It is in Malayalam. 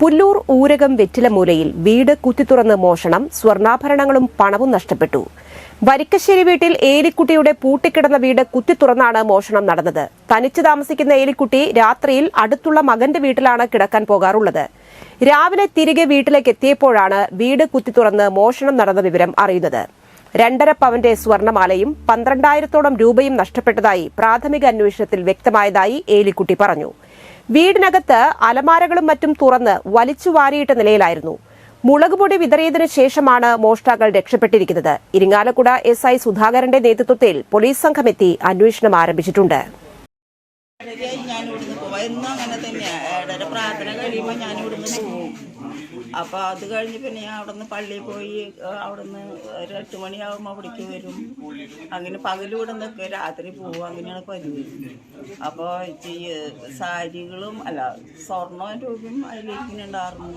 പുല്ലൂർ ഊരകം വെറ്റിലമൂലയിൽ വീട് കുത്തിത്തുറന്ന് മോഷണം സ്വർണാഭരണങ്ങളും പണവും നഷ്ടപ്പെട്ടു. വരിക്കശ്ശേരി വീട്ടിൽ ഏലിക്കുട്ടിയുടെ പൂട്ടിക്കിടന്ന വീട് കുത്തിത്തുറന്നാണ് മോഷണം നടന്നത്. തനിച്ച് താമസിക്കുന്ന ഏലിക്കുട്ടി രാത്രിയിൽ അടുത്തുള്ള മകന്റെ വീട്ടിലാണ് കിടക്കാൻ പോകാറുള്ളത്. രാവിലെ തിരികെ വീട്ടിലേക്ക് എത്തിയപ്പോഴാണ് വീട് കുത്തിത്തുറന്ന് മോഷണം നടന്ന വിവരം അറിയുന്നത്. രണ്ടര പവന്റെ സ്വർണമാലയും പന്ത്രണ്ടായിരത്തോളം രൂപയും നഷ്ടപ്പെട്ടതായി പ്രാഥമിക അന്വേഷണത്തിൽ വ്യക്തമായതായി ഏലിക്കുട്ടി പറഞ്ഞു. വീടിനകത്ത് അലമാരകളും മറ്റും തുറന്ന് വലിച്ചു വാരിയിട്ട നിലയിലായിരുന്നു. മുളകുപൊടി വിതറിയതിനു ശേഷമാണ് മോഷ്ടാക്കൾ രക്ഷപ്പെട്ടിരിക്കുന്നത്. ഇരിങ്ങാലക്കുട എസ് ഐ സുധാകരന്റെ നേതൃത്വത്തിൽ പോലീസ് സംഘമെത്തി അന്വേഷണം ആരംഭിച്ചിട്ടുണ്ട്. എന്നും അങ്ങനെ തന്നെയാണ് ഏഴര പ്രാർത്ഥന കഴിയുമ്പോൾ ഞാൻ ഇവിടുന്ന് പോവും അപ്പോൾ അത് കഴിഞ്ഞ് പിന്നെ ഞാൻ അവിടുന്ന് പള്ളിയിൽ പോയി അവിടുന്ന് ഒരു എട്ട് മണിയാകുമ്പോൾ അവിടേക്ക് വരും. അങ്ങനെ പകലൂടെ ഇവിടെ നിൽക്കുക രാത്രി പോവും അങ്ങനെയാണ് പതിവ്. അപ്പോൾ ഈ സാരികളും അല്ല സ്വർണവും രൂപയും അതിലേക്ക് ഉണ്ടായിരുന്നു